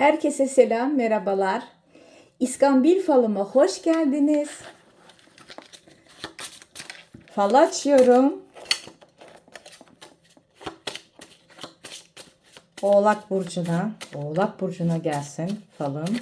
Herkese selam, merhabalar. İskambil falıma hoş geldiniz. Fal açıyorum. Oğlak burcuna, Oğlak burcuna gelsin falım.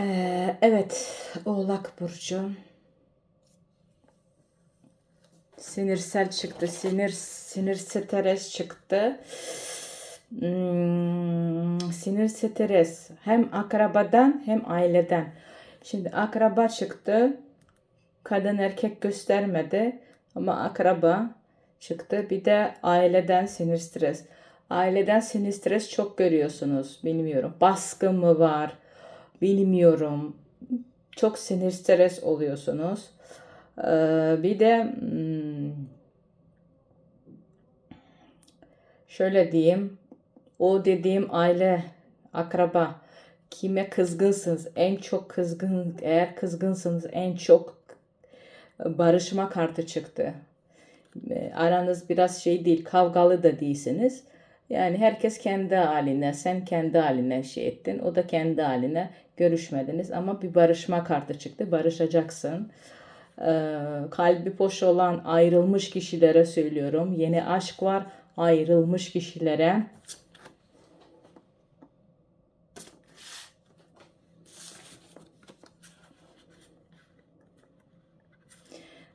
Ee, evet, Oğlak Burcu. Sinirsel çıktı. Sinir sinir stres çıktı. Hmm, sinir stres hem akrabadan hem aileden. Şimdi akraba çıktı. Kadın erkek göstermedi ama akraba çıktı. Bir de aileden sinir stres. Aileden sinir stres çok görüyorsunuz. Bilmiyorum. Baskı mı var? Bilmiyorum. Çok sinir stres oluyorsunuz. Ee, bir de hmm, şöyle diyeyim. O dediğim aile, akraba kime kızgınsınız? En çok kızgın, eğer kızgınsınız en çok barışma kartı çıktı. E, Aranız biraz şey değil, kavgalı da değilsiniz. Yani herkes kendi haline, sen kendi haline şey ettin, o da kendi haline görüşmediniz ama bir barışma kartı çıktı. Barışacaksın. Ee, kalbi boş olan ayrılmış kişilere söylüyorum. Yeni aşk var ayrılmış kişilere.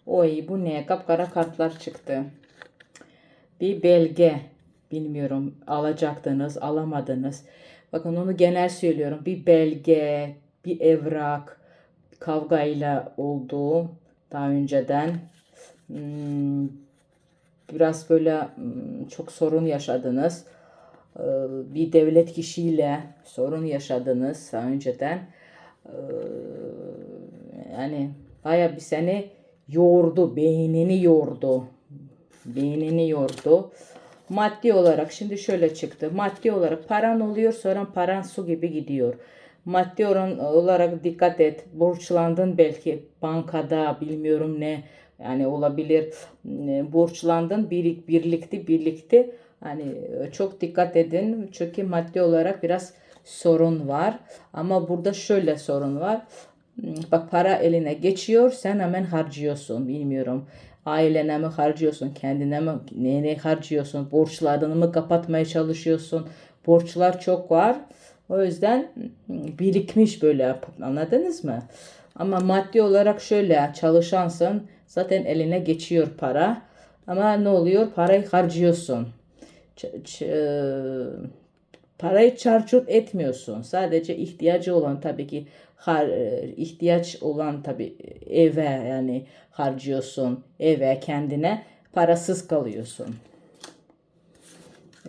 Oy bu ne? Kapkara kartlar çıktı. Bir belge. Bilmiyorum alacaktınız, alamadınız. Bakın onu genel söylüyorum. Bir belge, bir evrak, kavgayla olduğu daha önceden. Hmm, biraz böyle hmm, çok sorun yaşadınız. Ee, Bir devlet kişiyle sorun yaşadınız daha önceden. Ee, Yani baya bir seni yordu, beynini yordu. Beynini yordu. Maddi olarak şimdi şöyle çıktı. Maddi olarak paran oluyor sonra paran su gibi gidiyor. Maddi olarak dikkat et. Borçlandın belki bankada bilmiyorum ne yani olabilir. E, Borçlandın birik birlikte birlikte hani çok dikkat edin çünkü maddi olarak biraz sorun var. Ama burada şöyle sorun var. Bak para eline geçiyor sen hemen harcıyorsun bilmiyorum. Ailene mi harcıyorsun kendine mi neye harcıyorsun borçlarını mı kapatmaya çalışıyorsun. Borçlar çok var. O yüzden birikmiş böyle anladınız mı? Ama maddi olarak şöyle çalışansın zaten eline geçiyor para. Ama ne oluyor? Parayı harcıyorsun. Ç- parayı çarçurt etmiyorsun. Sadece ihtiyacı olan tabii ki har, ihtiyaç olan tabii eve yani harcıyorsun. Eve kendine parasız kalıyorsun.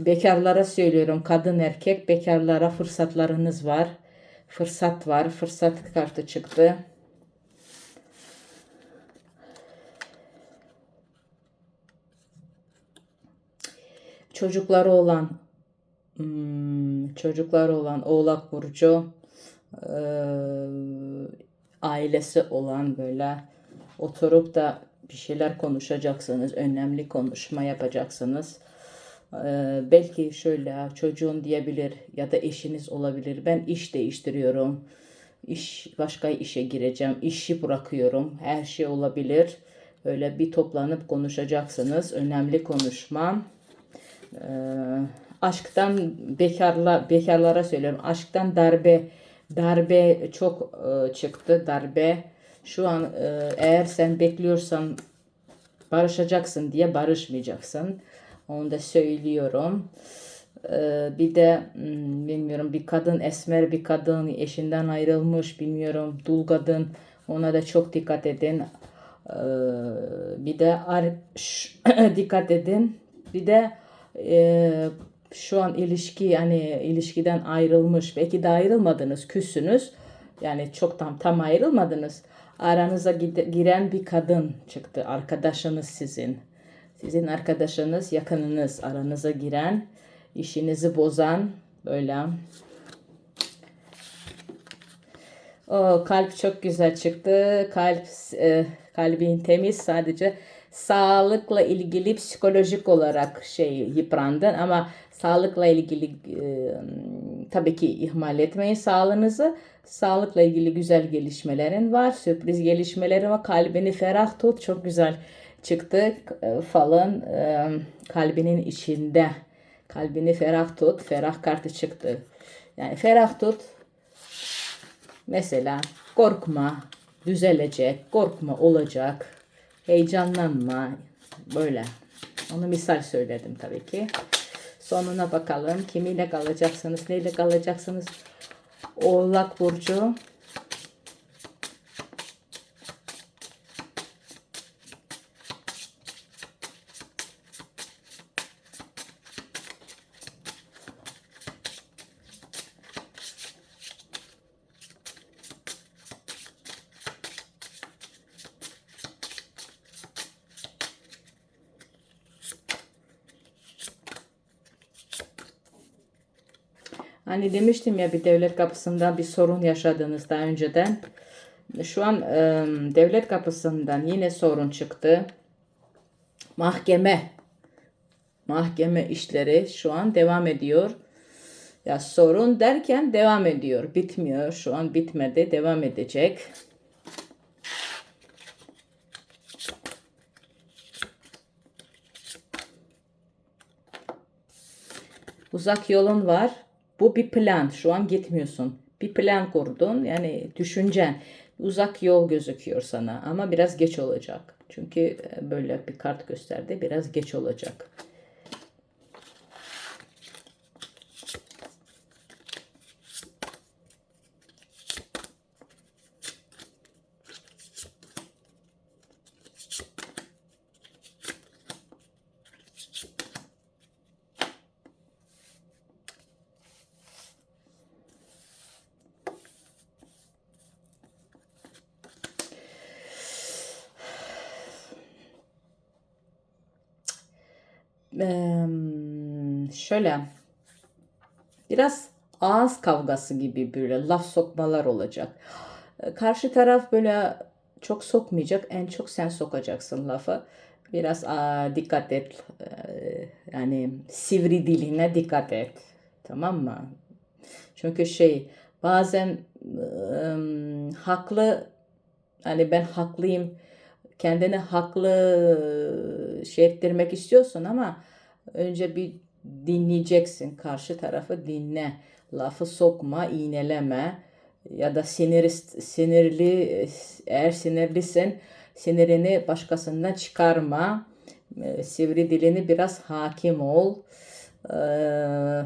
Bekarlara söylüyorum kadın erkek bekarlara fırsatlarınız var. Fırsat var. Fırsat kartı çıktı. Çocukları olan hmm, çocukları olan Oğlak Burcu e, ailesi olan böyle oturup da bir şeyler konuşacaksınız. Önemli konuşma yapacaksınız. Ee, belki şöyle çocuğun diyebilir ya da eşiniz olabilir. Ben iş değiştiriyorum. İş başka işe gireceğim. işi bırakıyorum. Her şey olabilir. Öyle bir toplanıp konuşacaksınız. Önemli konuşma. Ee, aşktan bekarla bekarlara söylüyorum. Aşktan darbe darbe çok e, çıktı darbe. Şu an e, eğer sen bekliyorsan barışacaksın diye barışmayacaksın. Onu da söylüyorum. Ee, bir de hmm, bilmiyorum bir kadın esmer bir kadın eşinden ayrılmış bilmiyorum dul kadın ona da çok dikkat edin. Ee, bir de ar- dikkat edin. Bir de e, şu an ilişki yani ilişkiden ayrılmış belki de ayrılmadınız küssünüz. Yani çok tam tam ayrılmadınız. Aranıza giren bir kadın çıktı arkadaşınız sizin. Sizin arkadaşınız yakınınız aranıza giren işinizi bozan böyle. O kalp çok güzel çıktı. Kalp e, kalbin temiz sadece sağlıkla ilgili psikolojik olarak şey yıprandın ama sağlıkla ilgili e, tabii ki ihmal etmeyin sağlığınızı. Sağlıkla ilgili güzel gelişmelerin var. Sürpriz gelişmeleri var. Kalbini ferah tut. Çok güzel çıktı e, falın e, kalbinin içinde. Kalbini ferah tut. Ferah kartı çıktı. Yani ferah tut. Mesela korkma, düzelecek, korkma olacak, heyecanlanma, böyle. Onu misal söyledim tabii ki. Sonuna bakalım. Kimiyle kalacaksınız, neyle kalacaksınız? Oğlak Burcu. Hani demiştim ya bir devlet kapısından bir sorun yaşadınız daha önceden. Şu an e, devlet kapısından yine sorun çıktı. Mahkeme. Mahkeme işleri şu an devam ediyor. Ya sorun derken devam ediyor. Bitmiyor. Şu an bitmedi. Devam edecek. Uzak yolun var. Bu bir plan. Şu an gitmiyorsun. Bir plan kurdun. Yani düşüncen. Uzak yol gözüküyor sana ama biraz geç olacak. Çünkü e, böyle bir kart gösterdi. Biraz geç olacak. Şöyle biraz ağız kavgası gibi böyle laf sokmalar olacak. E, Karşı taraf böyle çok sokmayacak. En çok sen sokacaksın lafı. Biraz aa, dikkat et. Yani sivri diline dikkat et. Tamam mı? Çünkü şey bazen ıı, haklı hani ben haklıyım kendini haklı şey ettirmek istiyorsun ama önce bir dinleyeceksin. Karşı tarafı dinle. Lafı sokma, iğneleme ya da sinir, sinirli eğer sinirlisin sinirini başkasından çıkarma. E, Sivri dilini biraz hakim ol. Ee,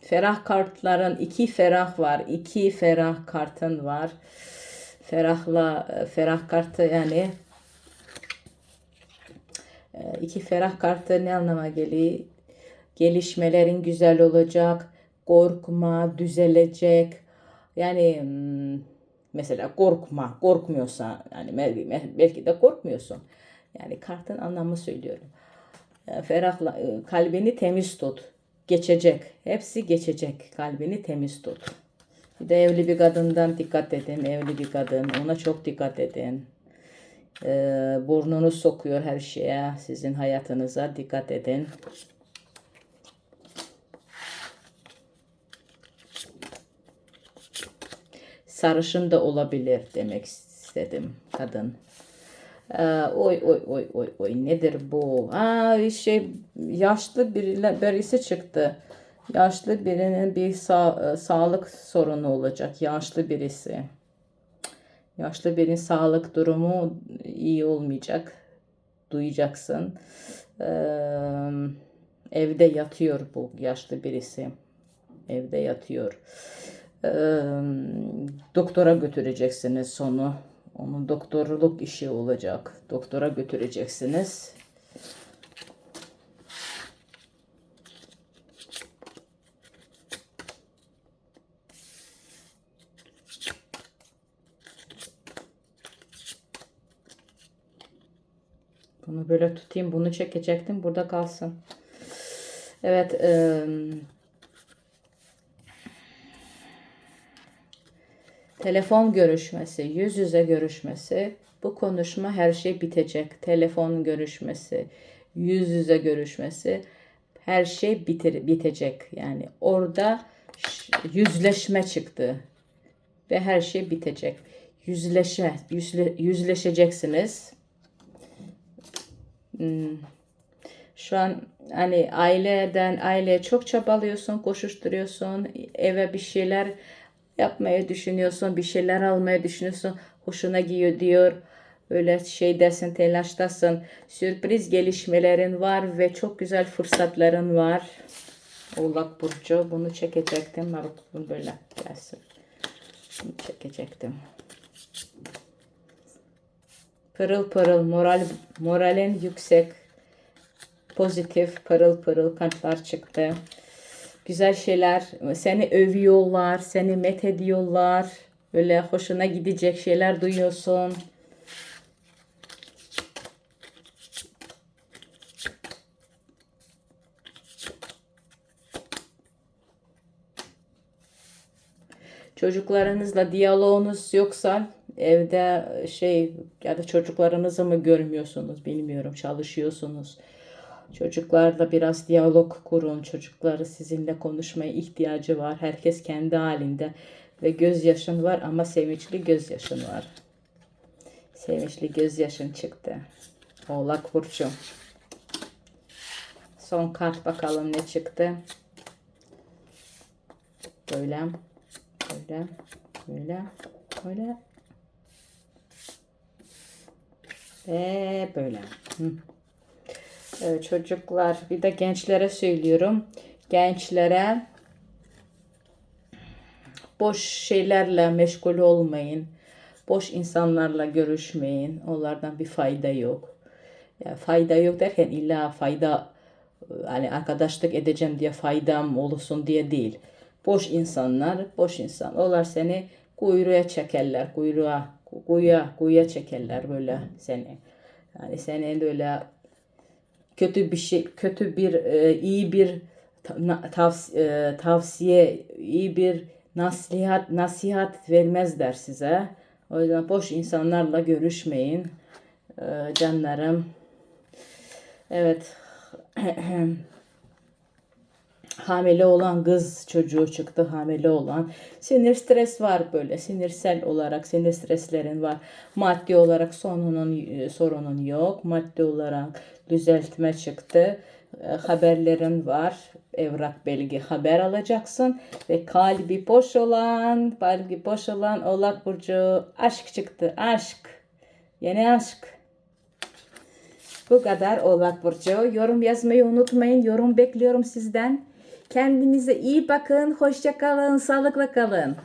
ferah kartların iki ferah var. iki ferah kartın var. Ferahla ferah kartı yani e, iki ferah kartı ne anlama geliyor? Gelişmelerin güzel olacak. Korkma, düzelecek. Yani hmm, mesela korkma, korkmuyorsa yani belki de korkmuyorsun. Yani kartın anlamı söylüyorum. E, Ferahla e, kalbini temiz tut. Geçecek. Hepsi geçecek. Kalbini temiz tut. Bir de evli bir kadından dikkat edin. Evli bir kadın. Ona çok dikkat edin. Ee, burnunu sokuyor her şeye. Sizin hayatınıza dikkat edin. Sarışın da olabilir demek istedim kadın. Ee, oy oy oy oy oy nedir bu? Aa şey yaşlı biriyle birisi çıktı. Yaşlı birinin bir sa- e, sağlık sorunu olacak. Yaşlı birisi. Yaşlı birinin sağlık durumu iyi olmayacak. Duyacaksın. Ee, evde yatıyor bu yaşlı birisi. Evde yatıyor. Ee, doktora götüreceksiniz onu. Onun doktorluk işi olacak. Doktora götüreceksiniz. Bunu böyle tutayım. Bunu çekecektim. Burada kalsın. Evet. eee, telefon görüşmesi, yüz yüze görüşmesi. Bu konuşma her şey bitecek. Telefon görüşmesi, yüz yüze görüşmesi. Her şey bitir, bitecek. Yani orada yüzleşme çıktı. Ve her şey bitecek. Yüzleşe, yüzle, yüzleşeceksiniz. Şu an hani aileden aileye çok çabalıyorsun, koşuşturuyorsun, eve bir şeyler yapmaya düşünüyorsun, bir şeyler almaya düşünüyorsun, hoşuna gidiyor diyor. Öyle şeydesin, telaştasın. Sürpriz gelişmelerin var ve çok güzel fırsatların var. Oğlak Burcu bunu çekecektim. Bunu böyle gelsin. Bunu çekecektim. Pırıl pırıl moral moralin yüksek pozitif pırıl pırıl kartlar çıktı. Güzel şeyler seni övüyorlar, seni met ediyorlar. Böyle hoşuna gidecek şeyler duyuyorsun. Çocuklarınızla diyaloğunuz yoksa evde şey ya da çocuklarınızı mı görmüyorsunuz bilmiyorum çalışıyorsunuz. Çocuklarla biraz diyalog kurun. Çocukları sizinle konuşmaya ihtiyacı var. Herkes kendi halinde ve gözyaşın var ama sevinçli gözyaşın var. Sevinçli gözyaşın çıktı. Oğlak Burcu. Son kart bakalım ne çıktı. Böyle. Böyle. Böyle. Böyle. Ve böyle. Çocuklar bir de gençlere söylüyorum. Gençlere boş şeylerle meşgul olmayın. Boş insanlarla görüşmeyin. Onlardan bir fayda yok. Ya fayda yok derken illa fayda hani arkadaşlık edeceğim diye faydam olsun diye değil. Boş insanlar, boş insan. Onlar seni kuyruğa çekerler, kuyruğa, kuyuya, kuyuya çekerler böyle seni. Yani seni böyle kötü bir şey, kötü bir, e, iyi bir ta- tavs- e, tavsiye, iyi bir nasihat, nasihat vermezler size. O yüzden boş insanlarla görüşmeyin. E, canlarım. Evet. hamile olan kız çocuğu çıktı hamile olan. Sinir stres var böyle sinirsel olarak sinir streslerin var. Maddi olarak sonunun e, sorunun yok. Maddi olarak düzeltme çıktı. E, haberlerin var. Evrak belge haber alacaksın ve kalbi boş olan, kalbi boş olan Oğlak burcu aşk çıktı. Aşk. Yeni aşk. Bu kadar Oğlak Burcu. Yorum yazmayı unutmayın. Yorum bekliyorum sizden. Kendinize iyi bakın. Hoşça kalın. Sağlıkla kalın.